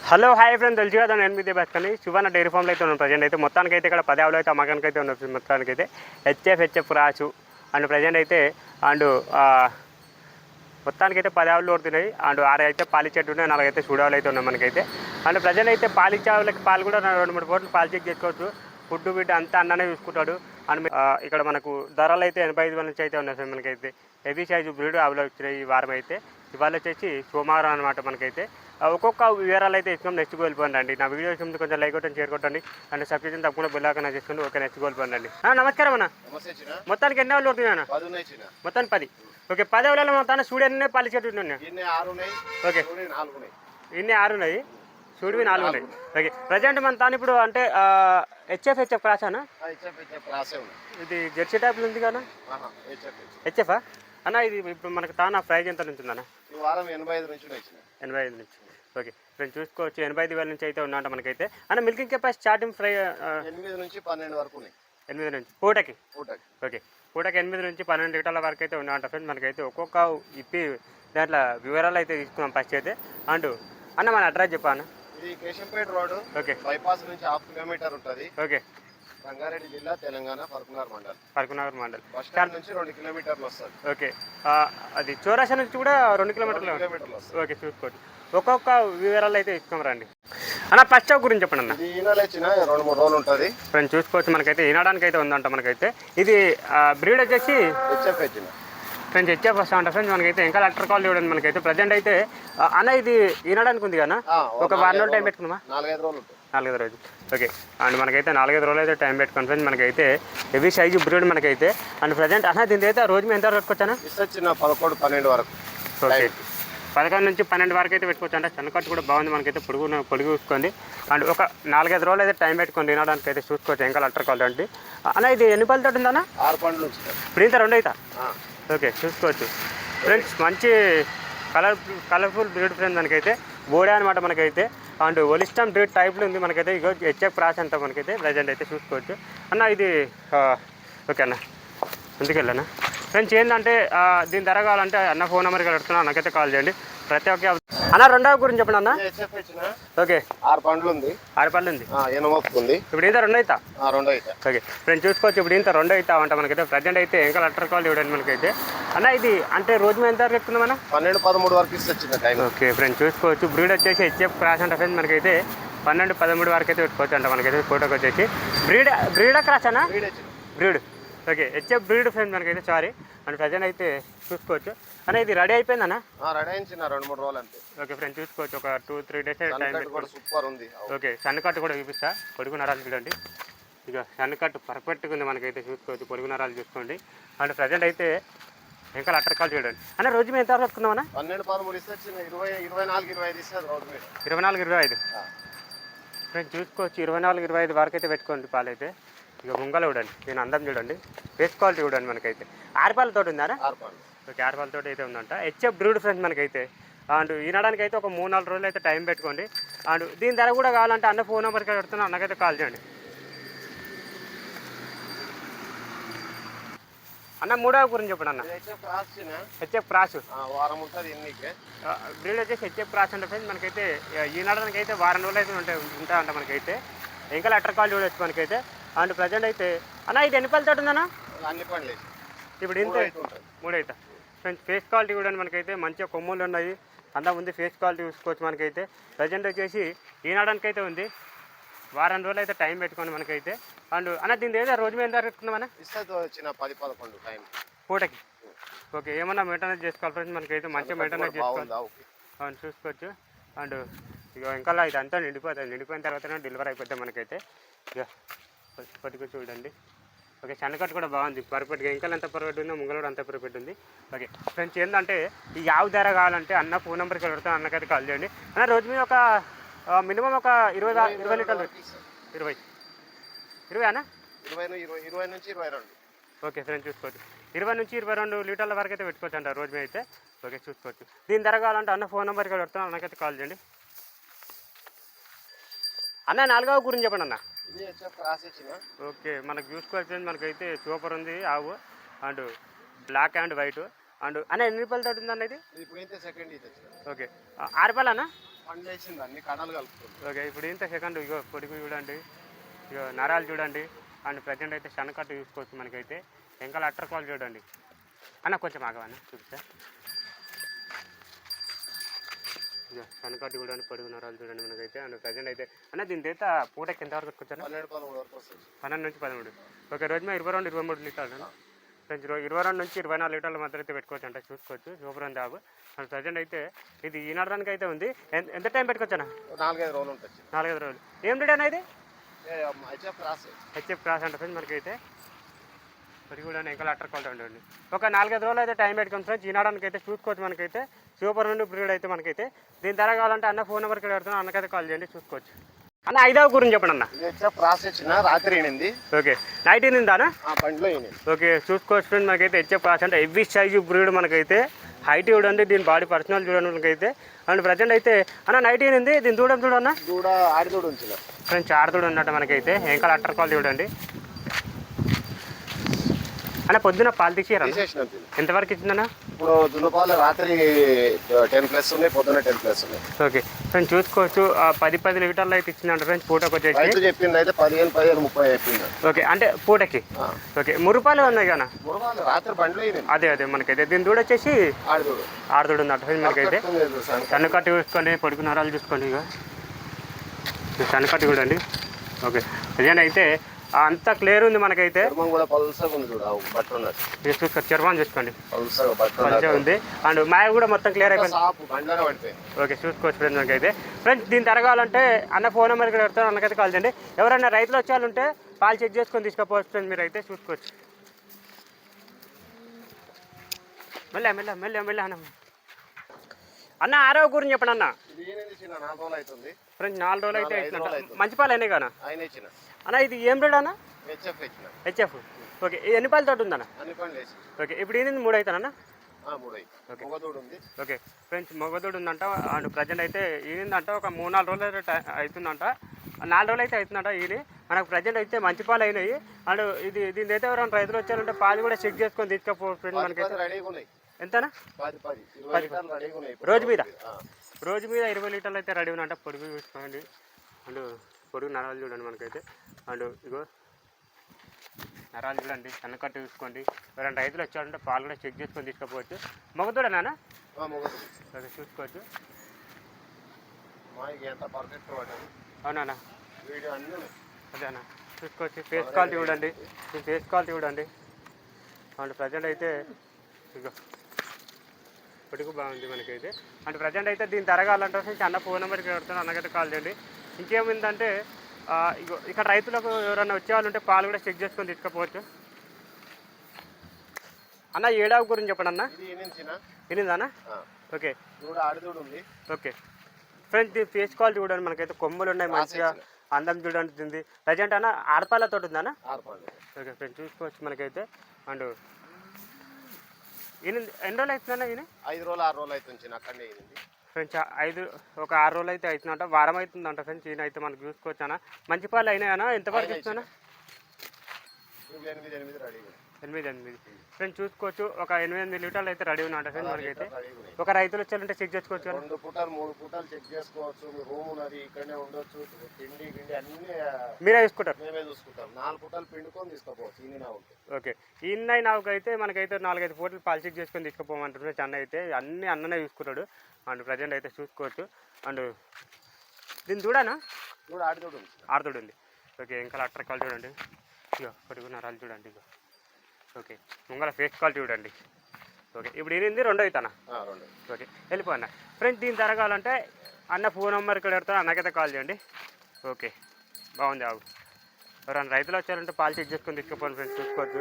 Hello hi friend తెలుసు కదా నేను మీదే బతుకని శివన్న డైరీ ఫామ్లో అయితే ఉన్నాను. ప్రజెంట్ అయితే మొత్తానికి అయితే ఇక్కడ పది ఆవులు అయితే అమ్మకానికి అయితే ఉన్నాయి మొత్తానికి అయితే హెచ్ఎఫ్ హెచ్ఎఫ్ రాచు అండ్ ప్రజెంట్ అయితే అండ్ మొత్తానికి అయితే పది ఆవులు ఓడుతున్నాయి అండ్ ఆరు అయితే పాలిచ్చేట్టు ఉన్నాయి నాలుగు అయితే చూడాలు అయితే ఉన్నాయి మనకైతే. అండ్ ప్రజెంట్ అయితే పాలిచ్చే ఆవులకి పాలు కూడా రెండు మూడు పూటలు పాలు చెక్ చేసుకోవచ్చు. ఫుడ్ బిడ్డ అంతా అన్ననే చూసుకుంటాడు. అండ్ ఇక్కడ మనకు ధరలు అయితే ఎనభై ఐదు నుంచి అయితే ఉన్నాయి సార్ మనకైతే. హెవీ సైజు బ్రీడ్ ఆవులు వచ్చినాయి ఈ వారం అయితే. ఇవాళ వచ్చేసి సోమవారం అనమాట మనకైతే. ఒక్కొక్క వివరాలు అయితే ఇస్తున్నాం. నెక్స్ట్ వెళ్ళిపోండి అండి. నా వీడియో ముందు కొంచెం లైక్ కొట్టండి షేర్ కొట్టండి. అండ్ సబ్స్క్రిప్షన్ తప్పకుండా బెల్లాకన చేసుకోండి ఓకే నెక్స్ట్ వెళ్ళిపోండి నమస్కారం అన్న. మొత్తానికి ఎన్ని ఆవులు పడుతున్నాయి మొత్తానికి పది. ఓకే పది ఆవులలో మొత్తాన్ని స్టూడియో పాలి చెట్టు ఉన్నాయి? ఓకే ఇన్ని ఆరు ఉన్నాయి. చూడువి నాలుగు ఉన్నాయి. ఓకే ప్రజెంట్ మన తాను ఇప్పుడు అంటే హెచ్ఎఫ్ హెచ్ఎఫ్ ఉన్నాయి ఇది జెర్సీ టైప్లో ఉంది కదా హెచ్ఎఫ్ అన్న ఇది ఇప్పుడు మనకు తానా ప్రైజ్ ఎంత నుంచి ఉందన్న? ఈ వారం ఎనభై ఐదు నుంచి ఎనభై ఐదు నుంచి. ఓకే. ఫ్రెండ్ చూసుకోవచ్చు ఎనభై ఐదు వేల నుంచి అయితే ఉన్నమాట మనకైతే. అన్న మిల్కింగ్ కెపాసిటీ స్టార్టింగ్ ఫ్రై ఎనిమిది నుంచి పన్నెండు వరకు ఉన్నాయి. ఎనిమిది నుంచి. పూటకి? పూటకి. ఓకే. పూటకి ఎనిమిది నుంచి పన్నెండు లీటర్ల వరకు అయితే ఉన్నమాట ఫ్రెండ్ మనకైతే. ఒక్కొక్క ఇప్పి దాంట్లో వివరాలు అయితే తీసుకున్నాం ఫస్ట్ అయితే. అండ్ అన్న మన అడ్రస్ చెప్పా అన్న. ఇది కేశంపేట రోడ్ ఓకే. బైపాస్ నుంచి హాఫ్ కిలోమీటర్ ఉంటుంది. ఓకే. రంగారెడ్డి జిల్లా తెలంగాణ పరకునార్ మండల్. పరకునగర్ మండల్. బస్ స్టాండ్ నుంచి రెండు కిలోమీటర్లు వస్తుంది. ఓకే. అది చౌరాసా నుంచి కూడా రెండు కిలోమీటర్లు రెండు కిలోమీటర్లు వస్తుంది. ఓకే చూసుకోండి. ఒక్కొక్క వివరాలు అయితే ఇస్తాం రండి. అన్న ఫస్ట్ స్టాక్ గురించి చెప్పండి అన్న. ఇది చిన్న రెండు మూడు రోజులు ఉంటుంది. ఫ్రెండ్ చూసుకోవచ్చు మనకైతే. వినడానికి అయితే ఉందంట మనకైతే. ఇది బ్రీడ్ వచ్చేసి హెచ్ఎఫ్ ఫ్రెండ్స్ హెచ్ఎఫ్ వస్తా ఉంటా ఫ్రెండ్స్ మనకైతే ఇంకా లెటర్ కాల్ చూడండి మనకైతే ప్రజెంట్ అయితే అన్న ఇది వినడానికి ఉంది కదా ఒక వారం రోజులు టైం పెట్టుకుందామా? నాలుగైదు రోజులు నాలుగైదు రోజులు. ఓకే అండ్ మనకైతే నాలుగైదు రోజులు అయితే టైం పెట్టుకుని ఫ్రెండ్స్ మనకైతే హెవీ సైజు బ్రీడ్ మనకైతే అండ్ ప్రజెంట్ అన్న దీని అయితే రోజు మేము ఎంత వరకు ఇస్తే చిన్న పదకొండు పన్నెండు వరకు. ఓకే పదకొండు నుంచి పన్నెండు వరకు అయితే పెట్టుకోవచ్చు అంటే చెన్నకట్టు కూడా బాగుంది మనకైతే పొడుగు పొడుగు చూసుకోండి. అండ్ ఒక నాలుగైదు రోజులు అయితే టైం పెట్టుకొని తినడానికి అయితే చూసుకోవచ్చు ఇంకా లెటర్ కాల్ అంటే. అన్న ఇది ఎన్ని పళ్ళతో ఉందన్న? ఆరు పండ్లు ఇప్పుడు ఇంత రెండు అవుతా ఆ, ఓకే చూసుకోవచ్చు. ఫ్రెండ్స్ మంచి కలర్ కలర్ఫుల్ బ్రీడ్ ఫ్రెండ్ మనకైతే. బోడే అనమాట మనకైతే. అండ్ ఒలిస్టమ్ బ్రీడ్ టైప్లో ఉంది మనకైతే. ఇగో హెచ్ఎఫ్ ప్రాస్ అంతా మనకైతే ప్రజెంట్ అయితే చూసుకోవచ్చు. అన్న ఇది ఓకే అన్న. ముందుకెళ్ళనా ఫ్రెండ్స్ ఏంటంటే దీని ధర కావాలంటే అన్న ఫోన్ నెంబర్కి అడుగుతున్నా. నాకైతే కాల్ చేయండి. ప్రతి ఒక్క అన్న రెండవ గురించి చెప్పండి అన్న. ఓకే. ఆరు పండ్లు ఉంది ఆరుపల్లి ఉంది ఆ, ఎనమొక్కు ఉంది ఇప్పుడు ఇంత రెండు అవుతా రెండు అయితే ఓకే. ఫ్రెండ్స్ చూసుకోవచ్చు ఇప్పుడు ఇంత రెండు అవుతా ఉంటా మనకైతే. ప్రజెంట్ అయితే ఇంకా లెటర్ కాల్ చూడండి మనకైతే. అన్న ఇది అంటే రోజు మేము ఎంత వరకు ఎక్కుతున్నాం అన్న? పన్నెండు పదమూడు వరకు ఇస్తే చిన్న టైం. ఓకే ఫ్రెండ్స్ చూసుకోవచ్చు. బ్రీడ్ వచ్చేసి హెచ్ఎఫ్ క్రాస్ అంటే ఫ్రెండ్స్ మనకైతే పన్నెండు పదమూడు వరకు అయితే పెట్టుకోవచ్చు అంట మనకైతే ఫోటోకి వచ్చేసి. బ్రీడ్ బ్రీడా క్రాస్ అన్న? చిన్న breed. Okay HF breed friend మనకైతే సారీ అండ్ ప్రజెంట్ అయితే చూసుకోవచ్చు. అన్న ఇది రెడీ అయిపోయిందన్న? రెడీ అయింది రెండు మూడు రోజులు అంతే ఓకే ఫ్రెండ్స్ చూసుకోవచ్చు. ఒక టూ త్రీ డేస్ టైం కూడా సూపర్ ఉంది. ఓకే సన్నకట్టు కూడా చూపిస్తా. పొడుగు నరాలు చూడండి. ఇక సన్నకట్టు పర్ఫెక్ట్గా ఉంది మనకైతే చూసుకోవచ్చు. పొడుగు నరాలు చూసుకోండి. అండ్ ప్రజెంట్ అయితే ఇంకా లెటర్ కాల్ చూడండి. అన్న రోజు మేము ఎంత వరకు అన్న? పన్నెండు పదమూడు ఇరవై ఇరవై నాలుగు ఇరవై ఐదు ఇరవై నాలుగు ఇరవై ఐదు? చూసుకోవచ్చు. ఇరవై నాలుగు ఇరవై ఐదు వరకు అయితే పెట్టుకోండి పాలైతే. ఇక ముంగలు చూడండి. దీని అందం చూడండి. ఫేస్ క్వాలిటీ చూడండి మనకైతే. ఆరుపాలతో ఉందారా ఆరు పండ్లు ఓకే ఆరుపాలతో అయితే ఉందంట. హెచ్ఎఫ్ బ్రూడ్ ఫ్రెండ్స్ మనకైతే. అండ్ ఈనడానికి అయితే ఒక మూడు నాలుగు రోజులు అయితే టైం పెట్టుకోండి. అండ్ దీని ధర కూడా కావాలంటే అన్న ఫోన్ నెంబర్కి పెడుతున్నా అన్నకైతే కాల్ చేయండి. అన్న మూడవ గురించి చెప్పండి అన్న. హెచ్ఎఫ్ క్రాస్ వారం ఉంటుంది ఎన్నికే బ్రీడ్ వచ్చేసి హెచ్ఎఫ్ క్రాస్ అంటే ఫ్రెండ్స్ మనకైతే ఈనాడానికి అయితే వారం రోజులు అయితే ఉంటాయి ఉంటా అంట మనకైతే. ఇంకా లెటర్ కాల్ చూడొచ్చు మనకైతే. అండ్ ప్రజెంట్ అయితే అన్న ఇది ఎన్ని పళ్ళతో ఉందన్న? అన్ని పండ్లు ఇప్పుడు ఇంత మూడు అయితే మూడైతే. ఫ్రెండ్స్ ఫేస్ క్వాలిటీ కూడా మనకైతే మంచిగా కొమ్ములు ఉన్నాయి. అంతా ఉంది ఫేస్ క్వాలిటీ చూసుకోవచ్చు మనకైతే. ప్రజెంట్ వచ్చేసి ఈనాడానికి అయితే ఉంది. వారం రోజులు అయితే టైం పెట్టుకోండి మనకైతే. అండ్ అన్న దీని ఏదో రోజు మీద ఇస్తే చిన్న పది పదకొండు టైం పూటకి. ఓకే ఏమన్నా మెయింటెనెన్స్ చేసుకోవాలి ఫ్రెండ్స్ మనకైతే మంచిగా మెయింటెనెన్స్ చేసుకోవాలి. అవును చూసుకోవచ్చు. అండ్ ఇక ఇంకా ఇది అంతా నిండిపోతుంది నిండిపోయిన తర్వాతనే డెలివరీ అయిపోతుంది మనకైతే. ఇక కొద్దిగా చూడండి. ఓకే సన్నకట్టు కూడా బాగుంది. పర్ఫెక్ట్గా ఇంకా ఎంత పర్ఫెక్ట్ ఉందో ముంగలు కూడా అంత పర్ఫెక్ట్ ఉంది. ఓకే ఫ్రెండ్స్ ఏంటంటే ఈ యావ ధర కావాలంటే అన్న ఫోన్ నెంబర్కి పెడతాను అన్నకైతే కాల్ చేయండి. అన్న రోజు మీద ఒక మినిమం ఒక ఇరవై ఇరవై లీటర్లు ఇరవై. ఇరవై అన్న? ఇరవై ఇరవై నుంచి ఇరవై రెండు. ఓకే ఫ్రెండ్స్ చూసుకోవచ్చు. ఇరవై నుంచి ఇరవై రెండు లీటర్ల వరకు అయితే పెట్టుకోవచ్చు అంట రోజు మీద అయితే. ఓకే చూసుకోవచ్చు. దీని ధర కావాలంటే అన్న ఫోన్ నెంబర్కి పెడతాను అన్నకైతే కాల్ చేయండి. అన్న నాలుగవ గురించి చెప్పండి అన్న. ఓకే మనకు చూసుకోవచ్చు మనకైతే సూపర్ ఉంది ఆవు and black and white and అన్న ఎన్ని రూపాయలు తోటి ఉందన్న ఇది? సెకండ్ ఇది ఓకే ఆరు రూపాయలు అన్న పండు వేసింది అన్ని కడలు కలుపుతుంది. ఓకే ఇప్పుడు ఇంత సెకండ్ ఇగో పొడుగు చూడండి ఇగో నరాలు చూడండి అండ్ ప్రజెంట్ అయితే శనకట్టు చూసుకోవచ్చు మనకైతే వెంకల అట్టర్ కాల్ చూడండి. అన్న కొంచెం ఆగవన్న చూపిస్తా. శనకట్టు చూడండి పొడుగు నరాలు చూడండి మనకైతే. అండ్ ప్రజెంట్ అయితే అన్న దీని చేత పూటకి వచ్చాను పదమూడు వరకు వస్తుంది. పన్నెండు నుంచి పదమూడు. ఒక రోజు మీద ఇరవై రెండు ఇరవై మూడు లీటర్లు ఫ్రెండ్స్ ఇరవై రెండు నుంచి ఇరవై నాలుగు లీటర్ల మధ్య అయితే పెట్టుకోవచ్చు అంటే చూసుకోవచ్చు. సూపర్ ఉంది జాబ్. అండ్ ప్రజెంట్ అయితే ఇది ఈనాడడానికి అయితే ఉంది. ఎంత టైం పెట్టుకోవచ్చా నాలుగైదు రోజులు ఉంటుంది. నాలుగైదు రోజులు. ఏం రేట్ అనేది హెచ్ఎఫ్ క్రాస్. హెచ్ఎఫ్ క్రాస్ అంటే ఫ్రెండ్స్ మనకైతే. మరి కూడా లెటర్ క్వాలిటీ ఉండండి. ఒక నాలుగైదు రోజులు అయితే టైం పెట్టుకుని ఫ్రెండ్స్ ఈనాడానికి అయితే చూసుకోవచ్చు మనకైతే. సూపర్ నుండి బ్రీడ్ అయితే మనకైతే. దీని ధర కావాలంటే అన్న ఫోన్ నెంబర్కి పెడుతున్నాను అన్నకైతే కాల్ చేయండి చూసుకోవచ్చు. అన్న ఐదవ గురించి చెప్పండి అన్న. క్రాస్ ఇచ్చిన రాత్రి ఈనింది. ఓకే. నైట్ ఆ బండిలో ఓకే చూసుకోవచ్చు ఫ్రెండ్ మనకైతే హెచ్ఎఫ్ క్లాస్ అంటే ఎవ్రీ సైజు బ్రీడ్ మనకైతే. హైట్ చూడండి దీని బాడీ పర్సనల్ చూడండి మనకైతే. అండ్ ప్రజెంట్ అయితే అన్న నైట్ ఏంది దీని దూడం చూడన్న దూడ ఆడిదూడ ఫ్రెండ్స్ ఆడతోడు ఉన్నట్టు మనకైతే. ఇంకా అట్టర్ కాల్ చూడండి. అన్న పొద్దున పాలు దీన్ని. ఎంతవరకు ఇచ్చిందన్న? ఇప్పుడు దున్నపాలు రాత్రి టెన్ ప్లస్ ఉన్నాయి పొద్దున్న టెన్ ప్లస్ ఉన్నాయి. ఓకే. ఫ్రెండ్స్ చూసుకోవచ్చు. ఆ పది పది లీటర్లు అయితే ఇచ్చిందంట ఫ్రెండ్స్ పూటకు వచ్చేసి చెప్పింది అయితే పదిహేను పదిహేను ముప్పై చెప్పింది. ఓకే. అంటే పూటకి. ఓకే. మురుపాలు ఉన్నాయి కదా రాత్రి బండిలో అదే అదే మనకైతే. దీని దూడ వచ్చేసి ఆడతోడు ఉందంట ఫ్రెండ్స్ మనకైతే. సన్న కట్టు చూసుకోండి పొడుగు నరాలు చూసుకోండి ఇక కట్టు చూడండి. ఓకే. అయితే అంతా క్లియర్ ఉంది మనకైతే. చర్మం కూడా పల్సగా ఉంది చూడు బట్ట ఉన్నది ఇది చూసుకో చర్మం చూసుకోండి. పల్సగా బట్ట మంచిగా ఉంది. అండ్ మాయ కూడా మొత్తం క్లియర్ అయిపోయింది. ఓకే చూసుకోవచ్చు ఫ్రెండ్స్ మనకైతే. ఫ్రెండ్స్ దీన్ని తరగాలంటే అన్న ఫోన్ నెంబర్ ఇక్కడ పెడతాను అన్నకైతే కాల్ చేయండి. ఎవరైనా రైతులు వచ్చే వాళ్ళు ఉంటే పాలు చెక్ చేసుకొని తీసుకుపోవచ్చు ఫ్రెండ్ మీరు అయితే చూసుకోవచ్చు. మెల్ల మెల్ల మెల్ల మెల్ల అన్న. అన్న ఆరో గురించి చెప్పండి అన్న. ఇది ఫ్రెండ్స్ నాలుగు రోజులు అయితే అవుతుంది. మంచి పాలు అయినాయి ఇచ్చిన అన్న? ఇది ఏం రేట్ అన్న? హెచ్ఎఫ్ ఇచ్చిన ఓకే ఇది ఎన్ని పాలు తోటి ఉందన్న? ఓకే ఇప్పుడు ఏంది మూడు అవుతానన్న ఓకే. ఫ్రెండ్స్ మొగదోడు ఉందంట అండ్ ప్రజెంట్ అయితే ఈయనంట ఒక మూడు నాలుగు రోజులు అవుతుందంట. నాలుగు రోజులు అయితే అవుతుందంట ఈయన మనకు ప్రజెంట్ అయితే మంచి పాలు అయినాయి. అండ్ ఇది దీని అయితే ఎవరైనా రైతులు వచ్చారంటే పాలు కూడా చెక్ చేసుకొని తీసుకపో ఫ్రెండ్ మనకైతే. ఎంతనా. రోజు మీద? రోజు మీద ఇరవై లీటర్లు అయితే రెడీ ఉన్నంట పొడుగు చూసుకోండి. అండ్ పొడుగు నరాలు చూడండి మనకైతే. అండ్ ఇగో నరాలు చూడండి. సన్నకట్టు చూసుకోండి. ఎవరైనా రైతులు వచ్చారంటే పాలు కూడా చెక్ చేసుకొని తీసుకపోవచ్చు. మొగదూడు ఓకే చూసుకోవచ్చు. అవునా అదేనా చూసుకోవచ్చు. ఫేస్ క్వాలిటీ చూడండి. ఫేస్ క్వాలిటీ చూడండి. అండ్ ప్రజెంట్ అయితే ఇగో పొడుగు బాగుంది మనకైతే. అండ్ ప్రజెంట్ అయితే దీన్ని తరగాలంటే వచ్చేసి అన్న ఫోన్ నెంబర్కి పెడుతున్నాను అన్నకైతే కాల్ చేయండి. ఇంకేముందంటే ఇక్కడ రైతులకు ఎవరైనా వచ్చే వాళ్ళు ఉంటే పాలు కూడా చెక్ చేసుకొని తీసుకుపోవచ్చు. అన్న ఏడావు గురించి చెప్పండి అన్న. వినిందానా ఓకే. ఓకే. ఫ్రెండ్స్ దీని ఫేస్ క్వాలిటీ చూడండి మనకైతే. కొమ్ములు ఉన్నాయి మంచిగా. అందం చూడండి ప్రజెంట్ అన్న ఆడపాలతో ఉందన్న? ఓకే ఫ్రెండ్స్ చూసుకోవచ్చు మనకైతే. అండ్ ఈయన ఎన్ని రోజులు అవుతుందన్న ఈయన? ఐదు రోజులు ఆరు రోజులు అవుతుంది అక్కడనే ఈనింది ఫ్రెండ్స్ ఐదు ఒక ఆరు రోజులు అయితే అవుతుందంట వారం అవుతుందంట ఫ్రెండ్స్ ఈయన అయితే మనకు చూసుకోవచ్చు అన్న. మంచి పాలు అయినాయన్నా ఎంతవరకు ఇస్తున్నా ఇవి ఎనిమిది ఎనిమిది ఉన్నాయి. ఎనిమిది ఎనిమిది. ఫ్రెండ్స్ చూసుకోవచ్చు ఒక ఎనిమిది ఎనిమిది లీటర్లు అయితే రెడీ ఉన్నట ఫ్రెండ్స్ మనకైతే. ఒక రైతులు వచ్చారంటే చెక్ చేసుకోవచ్చు రెండు పూటలు మూడు పూటలు చెక్ చేసుకోవచ్చు. రూమ్ ఉన్నది ఇక్కడనే ఉండొచ్చు. తిండి గిండి అన్ని మీరే చూసుకుంటారు. మేమే చూసుకుంటాం. నాలుగు పూటలు పిండుకొని తీసుకోపోవచ్చు ఈయన ఉంటుంది ఓకే. ఈ ఇన్నై నాకైతే మనకైతే నాలుగైదు పూటలు పాలు చెక్ చేసుకొని తీసుకుపోమంటున్నాడు చెన్న అయితే అన్ని అన్ననే చూసుకుంటాడు. అండ్ ప్రజెంట్ అయితే చూసుకోవచ్చు. అండ్ దీన్ని చూడనా? చూడు ఆడుతుడు ఉంది. ఓకే ఇంకా అట్టర్ కాల్ చూడండి. ఇగో పొడుగు నరాలు చూడండి ఇగో. ఓకే. ముంగల ఫేస్ కాల్ చూడండి. ఓకే. ఇప్పుడు ఏంది రెండో అవుతానా? ఓకే. వెళ్ళిపో అన్న. ఫ్రెండ్స్ దీన్ని తరగాలంటే అన్న ఫోన్ నెంబర్ ఇక్కడ పెడతాను అన్నకైతే కాల్ చేయండి. ఓకే. బాగుంది ఆగు. ఎవరైనా రైతులు వచ్చారంటే పాలు చెక్ చేసుకొని తీసుకుపోండి ఫ్రెండ్స్ చూసుకోవచ్చు.